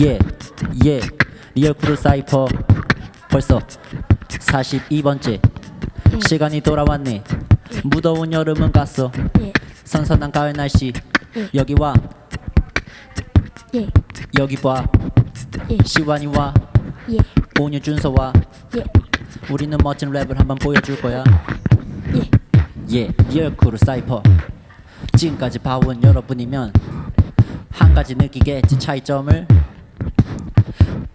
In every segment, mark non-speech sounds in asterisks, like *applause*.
예, 예, 리얼 크루 사이퍼 벌써 42번째 시간이 돌아왔네. 무더운 여름은 갔어. 예, 선선한 가을 날씨. 여기 와. 예, 여기 봐. 예, 시완이 와. 예, 온유 준서 와. 예, 우리는 멋진 랩을 한번 보여줄 거야 예, 예, 리얼크루 사이퍼. 지금까지 봐온 여러분이면 한 가지 느끼겠지 차이점을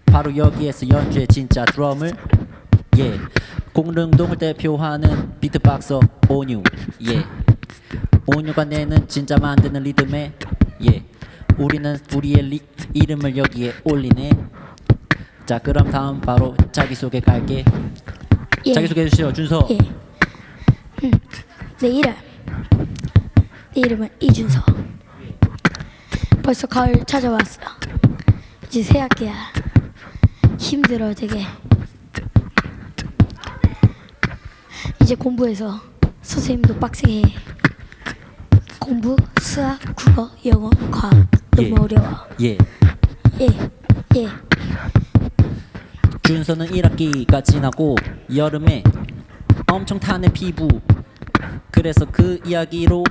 바로 여기에서 연주의 진짜 드럼을 예 공릉동을 대표하는 비트박서 온유 예. 온유가 내는 진짜 만드는 리듬에 예. 우리는 우리의 리, 이름을 여기에 올리네. 자 그럼 다음 바로 자기소개 갈게. 예, 자기소개해 주시죠 준서. 예. 음, 내 이름, 내 이름은 이준서. 벌써 가을 찾아왔어. 이제 새 학기야. 힘들어 되게. 이제 공부해서 선생님도 빡세게 해. 공부, 수학, 국어, 영어, 과학 너무 예. 어려워. 예 예, 예, 준서는 1학기가 지나고 여름에 엄청 타는 피부 그래서 그 이야기로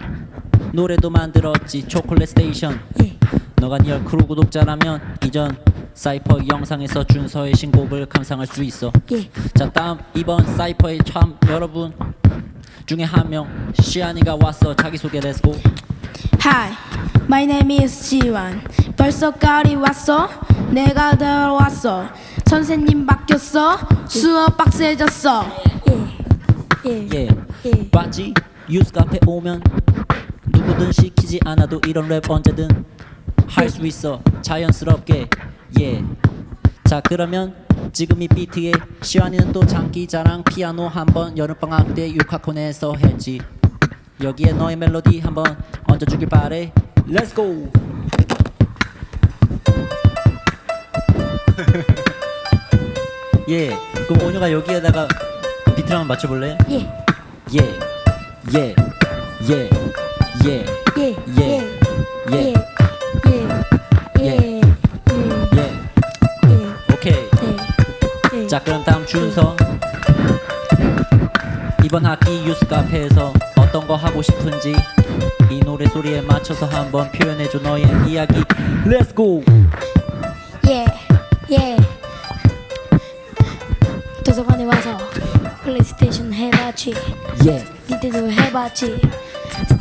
노래도 만들었지 초콜릿 스테이션 예. 너가 리얼 크루 구독자라면 이전 사이퍼 영상에서 준서의 신곡을 감상할 수 있어 예. 자 다음 이번 사이퍼의 참 여러분 중에 한 명 시안이가 왔어 자기소개 렛츠고 Hi, my name is 지완. 벌써 가을이 왔어. 내가 들어왔어. 선생님 바뀌었어. 수업 빡세졌어. 예, 예, 예 예. 봤지? 유스 카페 오면 누구든 시키지 않아도 이런 랩 언제든 할 수 있어. 자연스럽게. 예 자 그러면 지금 이 비트에 시완이는 또 장기자랑 피아노 한번 여름방학 때 육학원에서 했지. 여기에 너의 멜로디 한번 얹어주길 바래. Let's go! *laughs* 예. 그럼 오녀가 여기에다가 비트를 한번 맞춰볼래? 예, 예, 예, 예, 예, 예, 예, 예, 예, 예, 예, 예, 예. 예, 오케이. 예. 자, 그럼 다음 준서. 이번 학기 유스 카페에서 어떤 거 하고 싶은지 이 노래 소리에 맞춰서 한번 표현해줘 너의 이야기. Let's go. 예, 예. 도서관에 와서 플레이스테이션 해봤지. 예, 니들도 해봤지.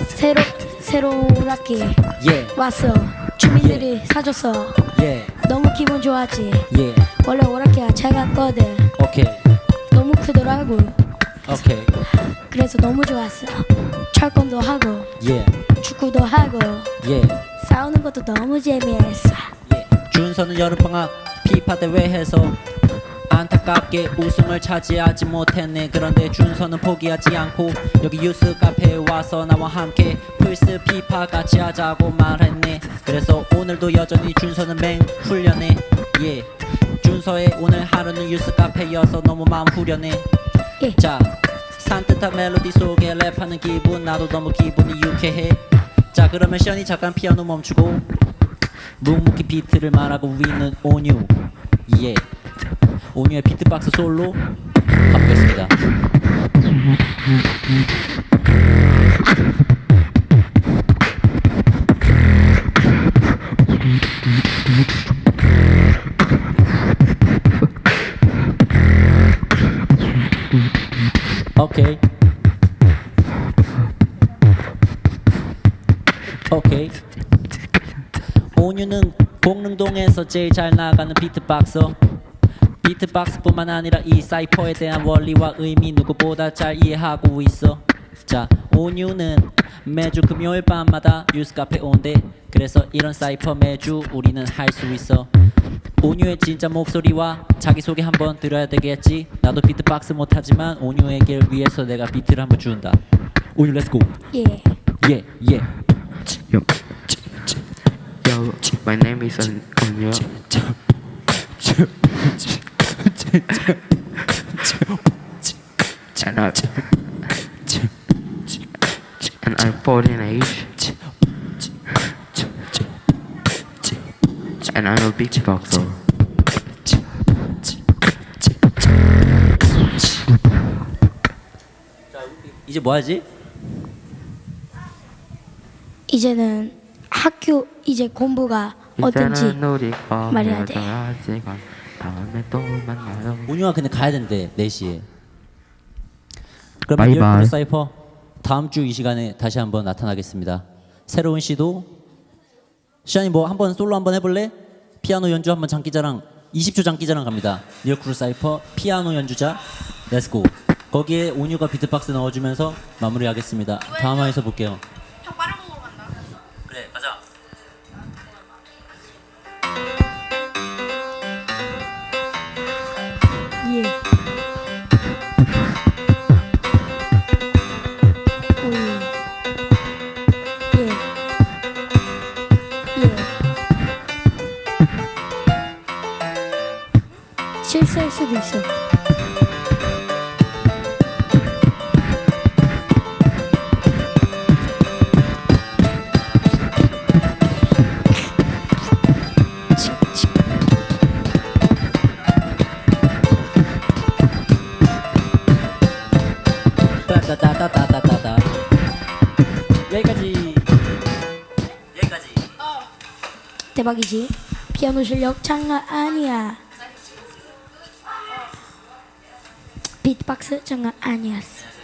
새로 새로운 학기 예, 왔어. 주민들이 사줬어. 예, 너무 기분 좋았지. 예. 원래 오락기가 작았거든. 오케이, 너무 크더라고. 오케이. 그래서 너무 좋았어. 철권도 하고 예, 축구도 하고 예. 싸우는 것도 너무 재미있어. 예. 준서는 여름방학 피파 대회에서 안타깝게 우승을 차지하지 못했네. 그런데 준서는 포기하지 않고 여기 유스 카페에 와서 나와 함께 플스 피파 같이 하자고 말했네. 그래서 오늘도 여전히 준서는 맹 훈련해. 예. 준서의 오늘 하루는 유스 카페여서 너무 마음 후련해. 예. 자 산뜻한 멜로디 속에 랩하는 기분 나도 너무 기분이 유쾌해. 자 그러면 션이 잠깐 피아노 멈추고 묵묵히 비트를 말하고 위는 온유. 예 온유의 비트박스 솔로 가보겠습니다. 오케이. 오케이. 온유는 공릉동에서 제일 잘 나가는 비트박서 비트박스뿐만 아니라 이 사이퍼에 대한 원리와 의미 누구보다 잘 이해하고 있어 자 온유는 매주 금요일 밤마다 뉴스 카페 온대 그래서 이런 사이퍼 매주 우리는 할 수 있어 온유의 진짜 목소리와 자기소개 한번 들어야 되겠지 나도 비트박스 못하지만 온유에게 위해서 내가 비트를 한번 준다 온유 렛츠고 예. 예예 Yo, yo, my name is Onyo. And I and I'm 14 age. And I'm a beatboxer. 이제 뭐 하지? 이제는 학교 이제 공부가 어떤지 말해야 돼. 다음에 또 만나요. 온유가 근데 가야 된대 4시에. 그러면 바이바이. 사이퍼 다음 주 이 시간에 다시 한번 나타나겠습니다. 새로운 시도. 시안이 뭐 한번 솔로 한번 해볼래? 피아노 연주 한번 장기자랑 20초 장기자랑 갑니다. 리얼크루 사이퍼 피아노 연주자 렛츠고. 거기에 온유가 비트박스 넣어주면서 마무리하겠습니다. 다음 화에서 볼게요 실수할 수도 있어. 따따따따따따따 여기까지 여기까지 대박이지. 피아노 실력 장난 아니야. 비트박스 장난 아니었어.